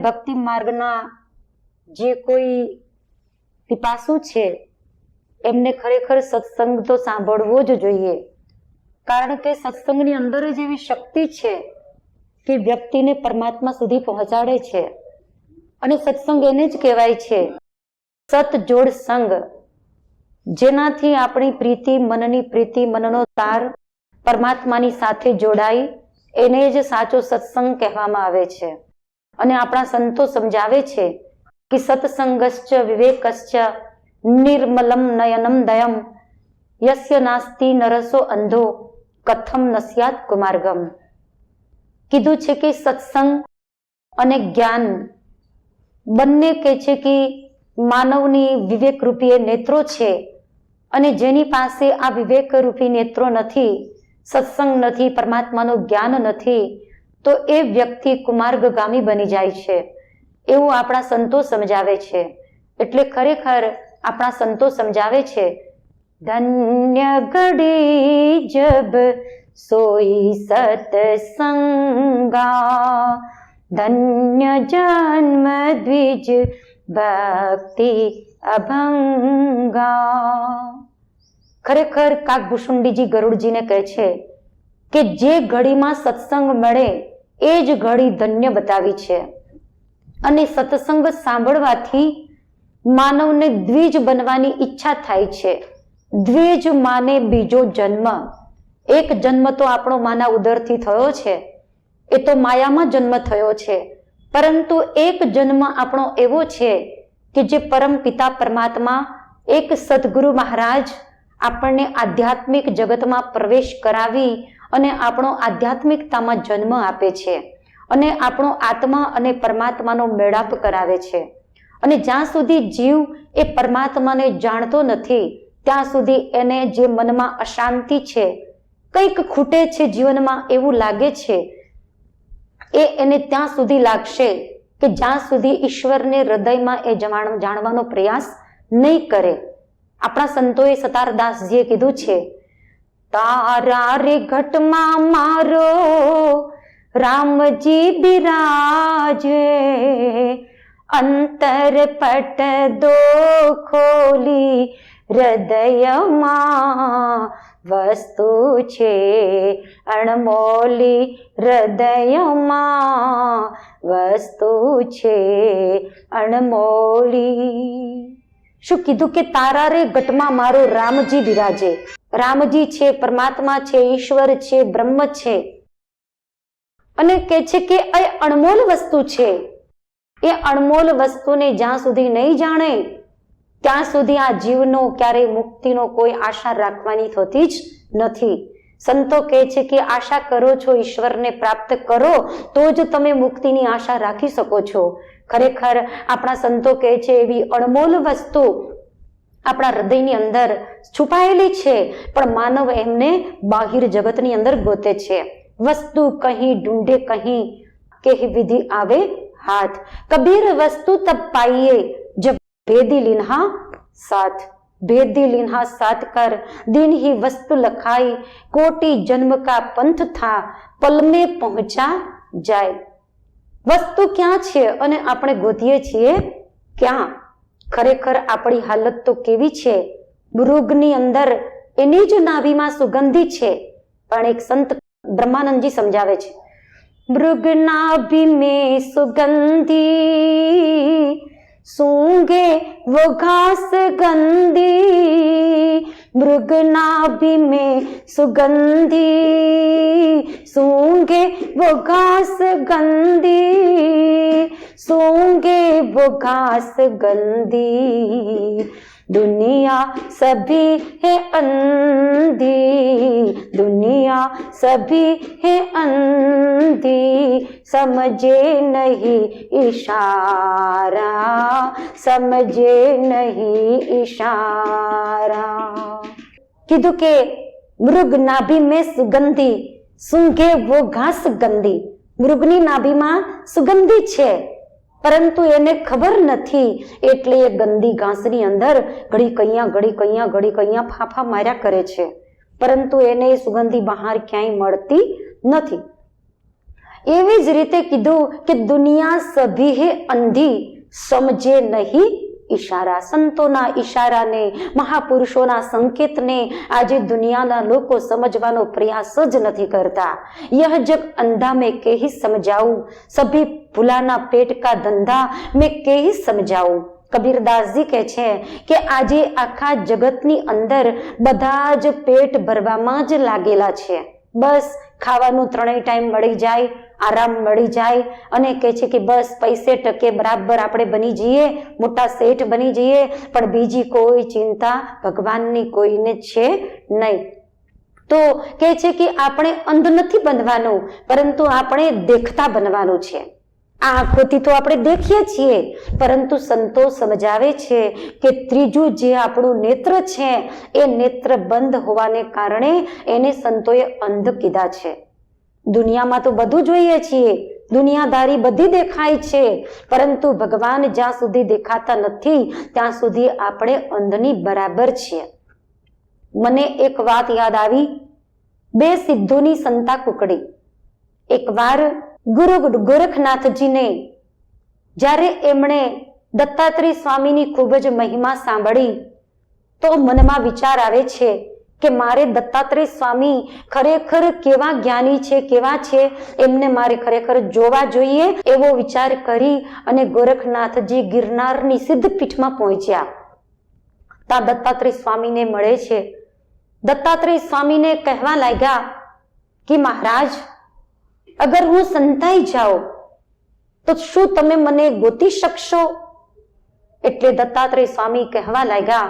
ભક્તિ માર્ગના જે કોઈ પિપાસુ છે, એમને ખરેખર સત્સંગ તો સાંભળવો જ જોઈએ. કારણ કે સત્સંગની અંદર જ એવી શક્તિ છે કે વ્યક્તિને પરમાત્મા સુધી પહોંચાડે છે. અને સત્સંગ એને જ કહેવાય છે. સત જોડ સંગ. જેનાથી આપણી પ્રીતિ, મનની પ્રીતિ, મનનો તાર પરમાત્માની સાથે જોડાઈ, એને જ સાચો સત્સંગ કહેવામાં આવે છે. અને આપણા સંતો સમજાવે છે કે સત્સંગશ્ચ વિવેકશ્ચ નિર્મલમ નયનમ દયમ, યસ્ય નાસ્તિ નરસો અંધો, કથમ નસ્યાત કુમાર્ગમ. કીધું છે કે સત્સંગ અને જ્ઞાન બંને કે છે કે માનવની વિવેકરૂપી એ નેત્રો છે અને જેની પાસે આ વિવેકરૂપી નેત્રો નથી, સત્સંગ નથી, પરમાત્માનું જ્ઞાન નથી તો એ વ્યક્તિ કુમાર્ગગામી બની જાય છે. એવું આપણા સંતો સમજાવે છે. એટલે ખરેખર આપણા સંતો સમજાવે છે, ધન્ય ઘડી જબ સોઈ સતસંગા, ધન્ય જન્મ દ્વિજ ભક્તિ અભંગા. ખરેખર કાકભૂષુંડીજી ગરુડજીને કહે છે કે જે ઘડીમાં સત્સંગ મળે એ જ ઘડી ધન્ય બતાવી છે. અને સત્સંગ સાંભળવાથી માનવને દ્વિજ બનવાની ઈચ્છા થાય છે. દ્વિજ માને બીજો જન્મ. એક જન્મ તો આપણો માના ઉદરથી થયો છે. એ તો માયામાં જન્મ થયો છે. પરંતુ એક જન્મ આપણો એવો છે કે જે પરમ પિતા પરમાત્મા, એક સદગુરુ મહારાજ આપણને આધ્યાત્મિક જગતમાં પ્રવેશ કરાવી અને આપણો આધ્યાત્મિકતામાં જન્મ આપે છે. અને આપણો આત્મા અને પરમાત્માનો મેળાપ કરાવે છે. અને જ્યાં સુધી જીવ એ પરમાત્માને જાણતો નથી, ત્યાં સુધી એને જે મનમાં અશાંતિ છે, કંઈક ખૂટે છે જીવનમાં એવું લાગે છે, એ એને ત્યાં સુધી લાગશે કે જ્યાં સુધી ઈશ્વરને હૃદયમાં એ જાણવાનો પ્રયાસ નહીં કરે. આપણા સંતોએ સતારદાસજીએ કીધું છે તારા રે ઘટમાં મારો, રામજી બિરાજે. અંતર પટ દો ખોલી હૃદયમાં વસ્તુ છે. અણમોલી હૃદયમાં વસ્તુ છે. અણમોલી. શું કીધું કે તારા રે ઘટમાં મારો રામજી બિરાજે? રામજી છે, પરમાત્મા છે, ઈશ્વર છે, બ્રહ્મ છે. અને કે છે કે એ અણમોલ વસ્તુ છે. એ અણમોલ વસ્તુને જ્યાં સુધી નહીં જાણે, ત્યાં સુધી આ જીવનો ક્યારેય મુક્તિનો કોઈ આશા રાખવાની થતી જ નથી. સંતો કહે છે કે આશા કરો છો, ઈશ્વરને પ્રાપ્ત કરો, તો જ તમે મુક્તિની આશા રાખી શકો છો. ખરેખર આપણા સંતો કહે છે, એવી અણમોલ વસ્તુ આપણા હૃદયની અંદર છુપાયેલી છે, પણ માનવ એમને બાહિર જગતની અંદર ગોતે છે. વસ્તુ કહી, ઢૂંઢે કહી કે વિધિ આવે હાથ. કબીર વસ્તુ તબ પાઈએ, જબ ભેદી લીનહા સાથ. ભેદી લીનહા સાથ કર, દિન હી વસ્તુ લખાઈ, કોટી જન્મ કા પંથ થા, પલમે પહોંચા જાય. વસ્તુ ક્યાં છે અને આપણે ગોધીએ છીએ ક્યાં? ખરેખર આપણી હાલત તો કેવી છે? મૃગની અંદર એની જ નાભીમાં સુગંધી છે, પણ એક સંત બ્રહ્માનંદજી સમજાવે છે. મૃગ નાભી મેં સુગંધી સૂંઘે વઘાસ ગંદી મૃગનાભિ મેં સુગંધી. સૂંઘે વઘાસ ગંદી સૂંઘે વઘાસ ગંદી. दुनिया सभी है अंधी दुनिया सभी है अंधी समझे नहीं इशारा समझे नहीं इशारा કીધું કે મૃગ નાભી મેં સુગંધી સૂંઘે વો ઘાસ ગંદી મૃગની નાભીમાં સુગંધી છે પરંતુ એને ખબર નથી. એટલે એ ગંદી ઘાસની અંદર ઘડી કૈયા ઘડી કૈયા ઘડી કૈયા ફાફા માર્યા કરે છે. પરંતુ એને એ સુગંધી બહાર ક્યાંય મળતી નથી. એવી જ રીતે કીધું કે દુનિયા સભી અંધી, સમજે નહીં ઈશારા, સંતોના ઈશારાને, મહાપુરુષોના સંકેતને આજે દુનિયાના લોકો સમજવાનો પ્રયાસ જ નથી કરતા. યહ જગ અંધા મેં કેહી સમજાવું, સભી ભૂલાના પેટ કા ધંધા મેં કેહી સમજાવું. કબીરદાસજી કહે છે કે આજે આખા જગતની અંદર બધા જ પેટ ભરવામાં જ લાગેલા છે. બસ, ખાવાનું ત્રણેય ટાઈમ મળી જાય આરામ મળી જાય અને કહે છે કે બસ પૈસે ટકે બરાબર આપણે બની જઈએ, મોટા શેઠ બની જઈએ, પણ બીજી કોઈ ચિંતા ભગવાનની કોઈને છે નહીં. તો કહે છે કે આપણે અંધ નથી બનવાનું, પરંતુ આપણે દેખતા બનવાનું છે. આ આંખોથી તો આપણે દેખીએ છીએ, પરંતુ સંતો સમજાવે છે કે ત્રીજું જે આપણું નેત્ર છે, એ નેત્ર બંધ હોવાને કારણે એને સંતોએ અંધ કીધા છે. દુનિયામાં તો બધું જોઈએ છીએ. દુનિયાદારી બધી દેખાય છે. પરંતુ ભગવાન જ્યાં સુધી દેખાતા નથી, ત્યાં સુધી આપણે અંધની બરાબર છીએ. મને એક વાત યાદ આવી. બે સિદ્ધોની સંતા કુકડી. એકવાર ગુરુ ગોરખનાથજીને, જ્યારે એમણે દત્તાત્રેય સ્વામીની ખૂબ જ મહિમા સાંભળી, તો મનમાં વિચાર આવે છે કે મારે દત્તાત્રેય સ્વામી ખરેખર કેવા જ્ઞાની છે, કેવા છે, એમને મારે ખરેખર જોવા જોઈએ એવો વિચાર કરી અને ગોરખનાથજી ગિરનારની સિદ્ધ પીઠમાં પહોંચ્યા. તા દત્તાત્રેય સ્વામીને મળે છે. દત્તાત્રેય સ્વામીને કહેવા લાગ્યા કે મહારાજ, અગર હું સંતાઈ જાઉં, તો શું તમે મને ગોતી શકશો? એટલે દત્તાત્રેય સ્વામી કહેવા લાગ્યા,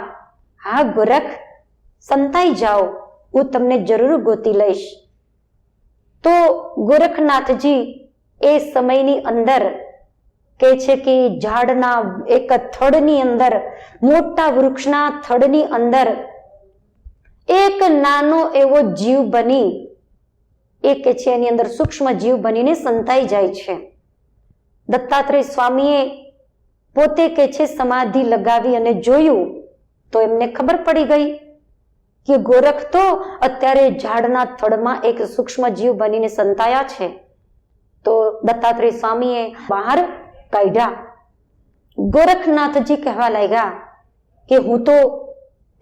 હા ગોરખ સંતાઈ જાઓ, હું તમને જરૂર ગોતી લઈશ. તો ગોરખનાથજી એ સમયની અંદર કે છે કે ઝાડના એક થડની અંદર, મોટા વૃક્ષના થડની અંદર એક નાનો એવો જીવ બની, એ કે છે એની અંદર સૂક્ષ્મ જીવ બનીને સંતાઈ જાય છે. દત્તાત્રેય સ્વામીએ પોતે કે છે સમાધિ લગાવી અને જોયું, તો એમને ખબર પડી ગઈ કે ગોરખ તો અત્યારે ઝાડના થડમાં એક સૂક્ષ્મ જીવ બનીને સંતાયા છે. તો દત્તાત્રેય સ્વામીએ બહાર કાઢ્યા. ગોરખનાથજી કહેવા લાગ્યા કે હું તો,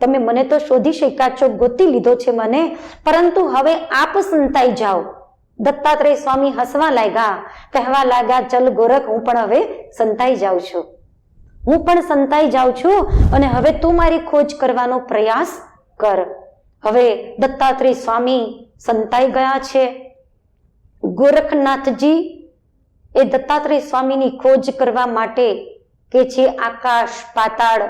તમે મને તો શોધી શક્યા છો, ગોતી લીધો છે મને, પરંતુ હવે આપ સંતાઈ જાઓ. દત્તાત્રેય સ્વામી હસવા લાગ્યા. કહેવા લાગ્યા, ચલ ગોરખ, હું પણ હવે સંતાઈ જાઉં છું. હું પણ સંતાઈ જાઉં છું અને હવે તું મારી ખોજ કરવાનો પ્રયાસ કર. હવે દત્તાત્રેય સ્વામી સંતાઈ ગયા છે. ગોરખનાથજી એ દત્તાત્રેય સ્વામીની ખોજ કરવા માટે કે છે આકાશ, પાતાળ,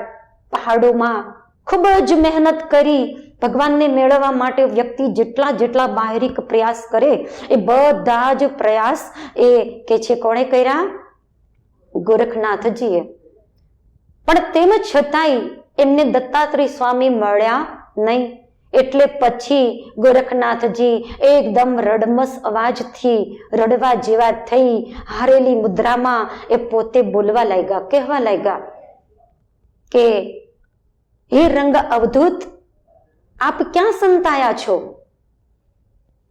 પહાડોમાં ખૂબ જ મહેનત કરી ભગવાનને મેળવવા માટે વ્યક્તિ જેટલા જેટલા બાહરિક પ્રયાસ કરે, એ બધા જ પ્રયાસ એ કે છે કોણે કર્યા? ગોરખનાથજીએ. પણ તેમ છતાંય એમને દત્તાત્રેય સ્વામી મળ્યા નહીં. એટલે પછી ગોરખનાથજી એકદમ રડમસ અવાજથી રડવા જેવા થઈ હારેલી મુદ્રામાં એ પોતે બોલવા લાગ્યા, કહેવા લાગ્યા કે, હે રંગ અવધૂત, આપ ક્યાં સંતાયા છો?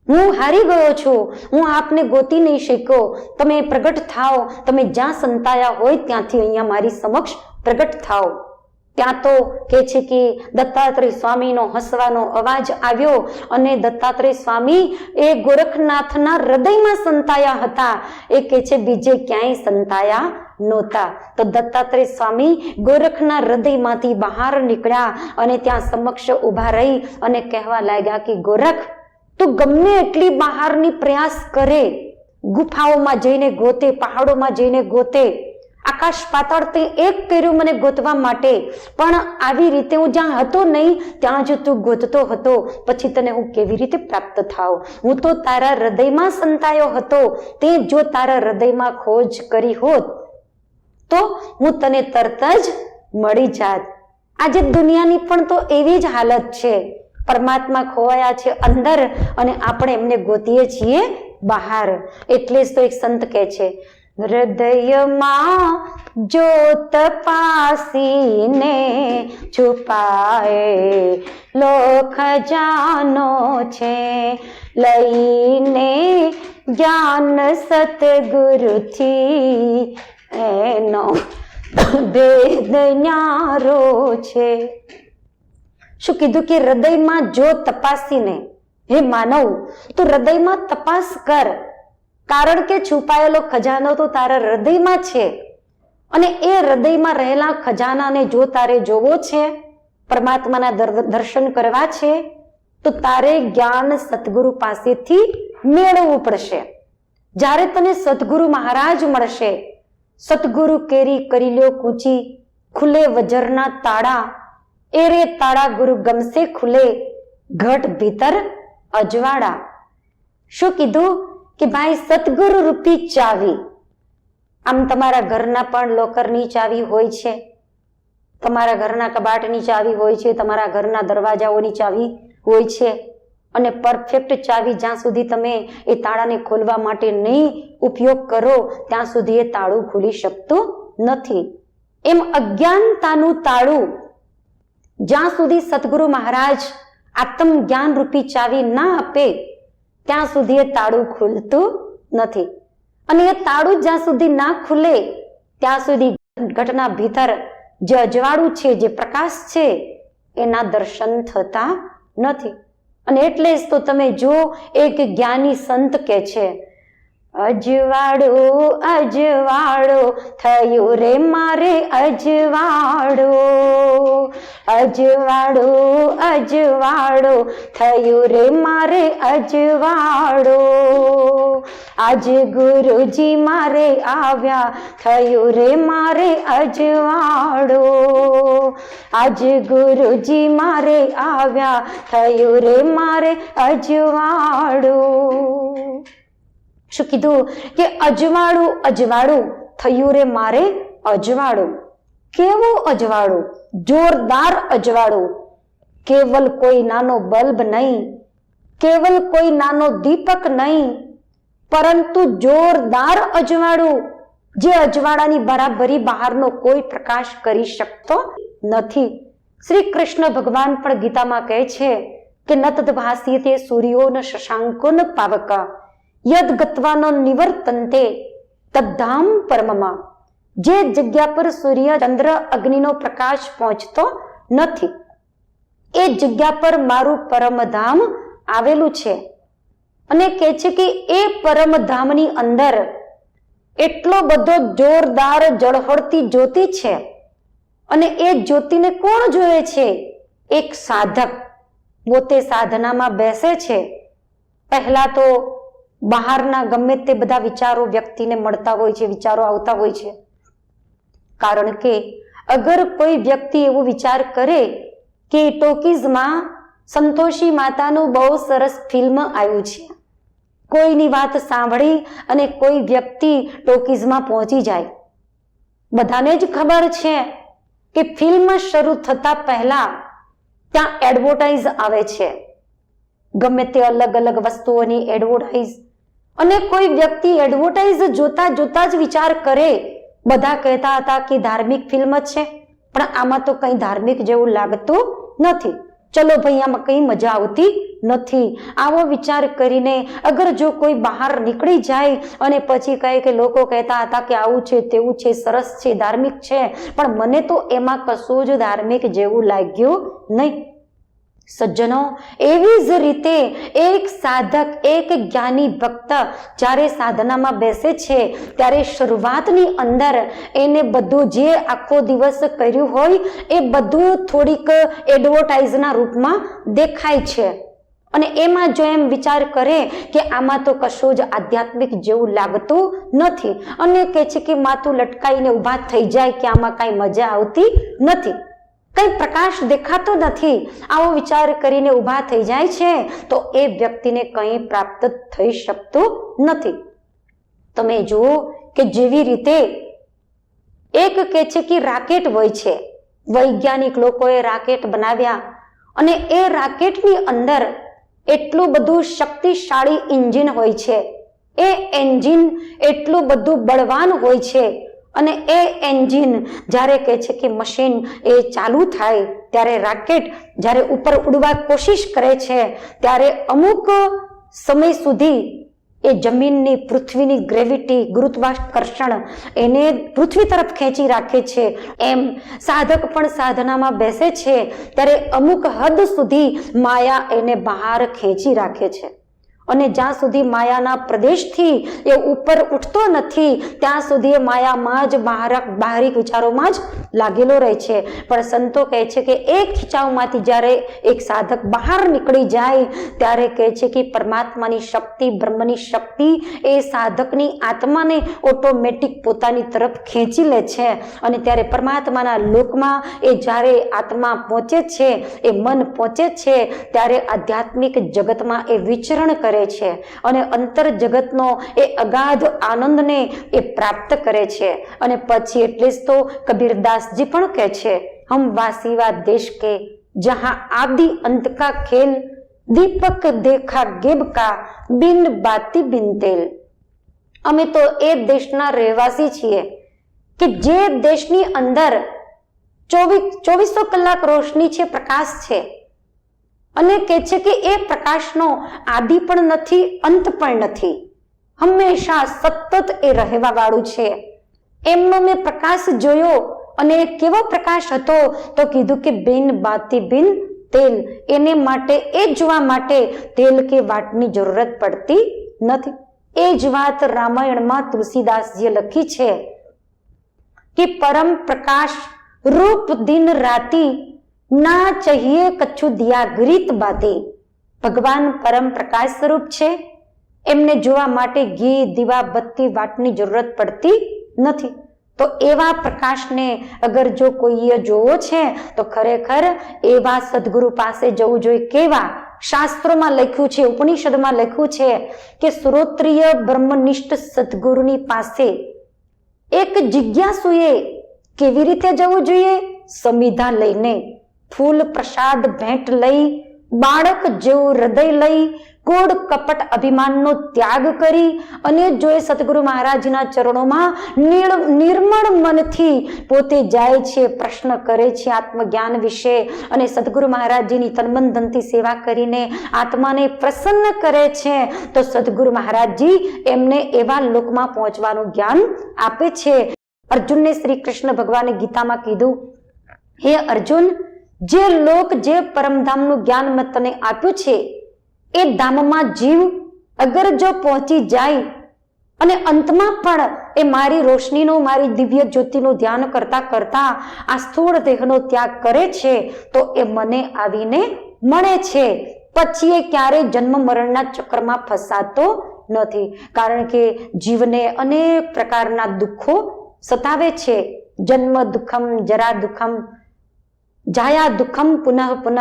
હું હારી ગયો છું, હું આપને ગોતી નહીં શક્યો. તમે પ્રગટ થાઓ, તમે જ્યાં સંતાયા હોય ત્યાંથી અહીંયા મારી સમક્ષ પ્રગટ થાઓ. ત્યાં તો કે છે કે દત્તાત્રેય સ્વામીનો હસવાનો અવાજ આવ્યો અને દત્તાત્રેય સ્વામી એ ગોરખનાથના હૃદયમાં સંતાયા હતા. એ કે છે, બીજે ક્યાંય સંતાયા નહોતા. તો દત્તાત્રેય સ્વામી ગોરખના હૃદયમાંથી બહાર નીકળ્યા અને ત્યાં સમક્ષ ઊભા રહી અને કહેવા લાગ્યા કે, ગોરખ, તું ગમે એટલી બહારની પ્રયાસ કરે. ગુફાઓમાં જઈને ગોતે, પહાડોમાં જઈને ગોતે. આકાશ પાતાળ તે એક કર્યું મને ગોતવા માટે. પણ આવી રીતે હું જ્યાં હતો નહીં, ત્યાં જ તું ગોતતો હતો. પછી તને હું કેવી રીતે પ્રાપ્ત થાવ હું તો તારા હૃદયમાં સંતાયો હતો. તે જો તારા હૃદયમાં ખોજ કરી હોત, તો હું તને તરત જ મળી જાત. આજે દુનિયાની પણ તો એવી જ હાલત છે. પરમાત્મા ખોવાયા છે અંદર અને આપણે એમને ગોતીએ છીએ બહાર. એટલે જ તો એક સંત કહે છે હૃદયમાં જોત પાસીને છુપાય લોખ જાનો છે લઈને જ્ઞાન સતગુરુથી એનો ભેદ ન્યારો છે શું કીધું કે હૃદયમાં જો તપાસીને? હે માનવ, તું હૃદયમાં તપાસ કર. કારણ કે છુપાયેલો ખજાનો તો તારા હૃદયમાં છે. અને એ હૃદયમાં રહેલા ખજાનાને જો તારે જોવો છે, પરમાત્માના દર- દર્શન કરવા છે, તો તારે જ્ઞાન સદગુરુ પાસેથી મેળવવું પડશે. જ્યારે તને સદગુરુ મહારાજ મળશે, સદગુરુ કેરી કરી લ્યો કૂચી ખુલે વજરના તાળા એ રે તાળા ગુરુ ગમશે ખુલે, ઘટ ભીતર અજવાળા. શું કીધું? કે ભાઈ સદગુરુ રૂપી ચાવી. આમ તમારા ઘરના પણ લોકરની ચાવી હોય છે. તમારા ઘરના કબાટની ચાવી હોય છે, તમારા ઘરના દરવાજાઓની ચાવી હોય છે. અને પરફેક્ટ ચાવી જ્યાં સુધી તમે એ તાળાને ખોલવા માટે નહીં ઉપયોગ કરો, ત્યાં સુધી એ તાળું ખુલી શકતું નથી. એમ અજ્ઞાનતાનું તાળું, જ્યાં સુધી સદગુરુ મહારાજ આત્મ જ્ઞાન રૂપી ચાવી ના આપે ત્યાં સુધી એ તાળું ખુલતું નથી. અને એ તાળું જ્યાં સુધી ના ખુલે, ત્યાં સુધી ઘટના ભીતર જે અજવાળું છે, જે પ્રકાશ છે, એના દર્શન થતા નથી. અને એટલે જ તો તમે જો એક જ્ઞાની સંત કે છે અજવાળો, અજવાળું, થયું રે મારે અજવાળું. અજવાળું અજવાળું, થયું રે મારે અજવાળું. આજે ગુરુજી મારે આવ્યા, થયું રે મારે અજવાળું. આજે ગુરુજી મારે આવ્યા, થયું રે મારે અજવાળો. શું કીધું? કે અજવાળું અજવાળું. થયું રે મારે અજવાળું. કેવું અજવાળું? જોરદાર અજવાળું. કેવલ કોઈ નાનો બલ્બ નહીં. કેવલ કોઈ નાનો દીપક નહીં. પરંતુ જોરદાર અજવાળું, જે અજવાળાની બરાબરી બહારનો કોઈ પ્રકાશ કરી શકતો નથી. શ્રી કૃષ્ણ ભગવાન પણ ગીતામાં કહે છે કે ન તે સૂર્યો ન શશાંકો ન પાવકા. યદ ગત્વાનો નિવર્તંતે તદ્ધામ પરમમાં. જે જગ્યા પર સૂર્ય, ચંદ્ર, અગ્નિનો પ્રકાશ પહોંચતો નથી, એ જગ્યા પર મારું પરમધામ આવેલું છે. અને કહે છે કે એ પરમધામની અંદર એટલો બધો જોરદાર જળહળતી જ્યોતિ છે અને એ જ્યોતિને કોણ જોવે છે? એક સાધક પોતે સાધનામાં બેસે છે. પહેલા તો બહારના ગમે તે બધા વિચારો વ્યક્તિને મળતા હોય છે, વિચારો આવતા હોય છે. કારણ કે અગર કોઈ વ્યક્તિ એવો વિચાર કરે કે ટોકીઝમાં સંતોષી માતાનું બહુ સરસ ફિલ્મ આવ્યું છે. કોઈની વાત સાંભળી અને કોઈ વ્યક્તિ ટોકીઝમાં પહોંચી જાય. બધાને જ ખબર છે કે ફિલ્મ શરૂ થતા પહેલા ત્યાં એડવર્ટાઇઝ આવે છે. ગમે તે અલગ અલગ વસ્તુઓની એડવર્ટાઇઝ અને કોઈ વ્યક્તિ એડવર્ટાઇઝ જોતા જોતા જ વિચાર કરે. બધા કહેતા હતા કે ધાર્મિક ફિલ્મ છે, પણ આમાં તો કંઈ ધાર્મિક જેવું લાગતું નથી. ચલો ભાઈ, આમાં કંઈ મજા આવતી નથી. આવો વિચાર કરીને અગર જો કોઈ બહાર નીકળી જાય અને પછી કહે કે લોકો કહેતા હતા કે આવું છે, તેવું છે, સરસ છે, ધાર્મિક છે, પણ મને તો એમાં કશું જ ધાર્મિક જેવું લાગ્યું નહીં. સજ્જનો, એવી જ રીતે એક સાધક, એક જ્ઞાની ભક્ત જ્યારે સાધનામાં બેસે છે, ત્યારે શરૂઆતની અંદર એને બધું જે આખો દિવસ કર્યું હોય, એ બધું થોડીક એડવર્ટાઇઝના રૂપમાં દેખાય છે. અને એમાં જો એમ વિચાર કરે કે આમાં તો કશું જ આધ્યાત્મિક જેવું લાગતું નથી, અને કહે છે કે માથું લટકાઈને ઊભા થઈ જાય કે આમાં કાંઈ મજા આવતી નથી. કઈ પ્રકાશ દેખાતો નથી. આવો વિચાર કરીને ઊભા થઈ જાય છે, તો એ વ્યક્તિને કંઈ પ્રાપ્ત થઈ શકતું નથી. તમે જુઓ કે જેવી રીતે એક કહે છે કે રાકેટ હોય છે. વૈજ્ઞાનિક લોકોએ રાકેટ બનાવ્યા અને એ રાકેટની અંદર એટલું બધું શક્તિશાળી ઇન્જિન હોય છે. એ એન્જિન એટલું બધું બળવાન હોય છે અને એ એન્જિન જ્યારે કહે છે કે મશીન એ ચાલુ થાય, ત્યારે રાકેટ જ્યારે ઉપર ઉડવા કોશિશ કરે છે, ત્યારે અમુક સમય સુધી એ જમીનની પૃથ્વીની ગ્રેવિટી ગુરુત્વાકર્ષણ એને પૃથ્વી તરફ ખેંચી રાખે છે. એમ સાધક પણ સાધનામાં બેસે છે, ત્યારે અમુક હદ સુધી માયા એને બહાર ખેંચી રાખે છે. અને જ્યાં સુધી માયાના પ્રદેશથી એ ઉપર ઉઠતો નથી, ત્યાં સુધી એ માયામાં જ બહારક બહારિક વિચારોમાં જ લાગેલો રહે છે. પણ સંતો કહે છે કે એક ખીચાવમાંથી જ્યારે એક સાધક બહાર નીકળી જાય, ત્યારે કહે છે કે પરમાત્માની શક્તિ, બ્રહ્મની શક્તિ એ સાધકની આત્માને ઓટોમેટિક પોતાની તરફ ખેંચી લે છે. અને ત્યારે પરમાત્માના લોકમાં એ જ્યારે આત્મા પહોંચે છે, એ મન પહોંચે છે, ત્યારે આધ્યાત્મિક જગતમાં એ વિચરણ કરે છે અને અંતર જગતનો એ અગાધ આનંદને એ પ્રાપ્ત કરે છે. અને પછી એટલે જ તો કબીરદાસજી પણ કહે છે, હમ વાસીવા દેશ કે જહાં આદિ અંત કા ખેલ, દીપક દેખા ગેબ કા બિન બાતી બિન તેલ. અમે તો એ દેશના રહેવાસી છીએ કે જે દેશની અંદર ચોવીસ ચોવીસો કલાક રોશની છે, પ્રકાશ છે. અને કહે છે કે એ પ્રકાશનો આદિ પણ નથી, અંત પણ નથી. હંમેશા સતત એ રહેવા વાળું છે. એમનો મેં પ્રકાશ જોયો અને કેવો પ્રકાશ હતો તો કીધું કે બિન બાતી બિન તેલ. એને માટે, એ જોવા માટે તેલ કે વાટની જરૂરત પડતી નથી. એ જ વાત રામાયણમાં તુલસીદાસજીએ લખી છે કે પરમ પ્રકાશ રૂપ દિન રાતી ના ચહીએ કચ્છું દિયા ગ્રીત બાતે ભગવાન પરમ પ્રકાશ સ્વરૂપ છે. એમને જોવા માટે ઘી, દીવા, બત્તી, વાટની જરૂરત પડતી નથી. તો એવા પ્રકાશને અગર જો કોઈએ જોવો છે, તો ખરેખર એવા સદગુરુ પાસે જવું જોઈએ. કેવા? શાસ્ત્રોમાં લખ્યું છે, ઉપનિષદમાં લખ્યું છે કે સ્રોત્રિય બ્રહ્મનિષ્ઠ સદગુરુની પાસે એક જિજ્ઞાસુએ કેવી રીતે જવું જોઈએ? સંવિધા લઈને. ફૂલ પ્રસાદ ભેટ લઈ, બાળક જેવું હૃદય લઈ કોડ કપટ અભિમાનનો ત્યાગ કરી અને જો એ સદગુરુ મહારાજના ચરણોમાં નિર્મળ મનથી પોતે જાય છે, પ્રશ્ન કરે છે આત્મજ્ઞાન વિશે અને સદગુરુ મહારાજજીની તનમન સેવા કરીને આત્માને પ્રસન્ન કરે છે, તો સદગુરુ મહારાજજી એમને એવા લોકમાં પહોંચવાનું જ્ઞાન આપે છે. અર્જુનને શ્રી કૃષ્ણ ભગવાને ગીતામાં કીધું, હે અર્જુન જે લોક જે પરમધામનું જ્ઞાન મેં તને આપ્યું છે, એ ધામમાં જીવ અગર જો પહોંચી જાય, અને અંતમાં પણ એ મારી રોશનીનો, મારી દિવ્ય જ્યોતિનું ધ્યાન કરતા કરતા આ સ્થૂળ દેહનો ત્યાગ કરે છે, તો એ મને આવીને મળે છે. પછી એ ક્યારેય જન્મ મરણના ચક્રમાં ફસાતો નથી, કારણ કે જીવને અનેક પ્રકારના દુઃખો સતાવે છે. જન્મ દુઃખમ, જરા દુઃખમ જાયા દુઃખમ પુનઃ પુનઃ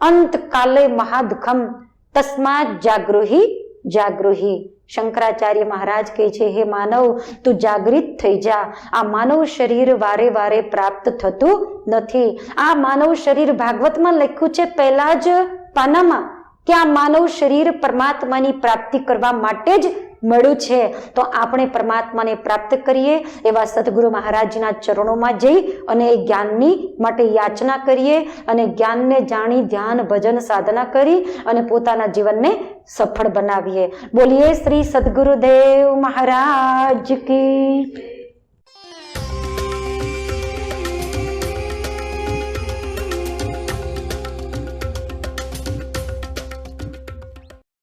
અંતકાલે મહાદુખમ તસ્માત જાગૃહી જાગૃહી. શંકરાચાર્ય મહારાજ કહે છે, હે માનવ, તું જાગૃત થઈ જા. આ માનવ શરીર વારે વારે પ્રાપ્ત થતું નથી. આ માનવ શરીર ભાગવતમાં લખ્યું છે, પહેલા જ પાનામાં, કે આ માનવ શરીર પરમાત્માની પ્રાપ્તિ કરવા માટે જ મળ્યું છે, તો આપણે પરમાત્માને પ્રાપ્ત કરીએ, એવા સદગુરુ મહારાજના ચરણોમાં જઈ અને એ જ્ઞાનની માટે યાચના કરીએ અને જ્ઞાનને જાણી ધ્યાન, ભજન, સાધના કરી અને પોતાના જીવનને સફળ બનાવીએ. બોલીએ શ્રી સદગુરુદેવ મહારાજ કી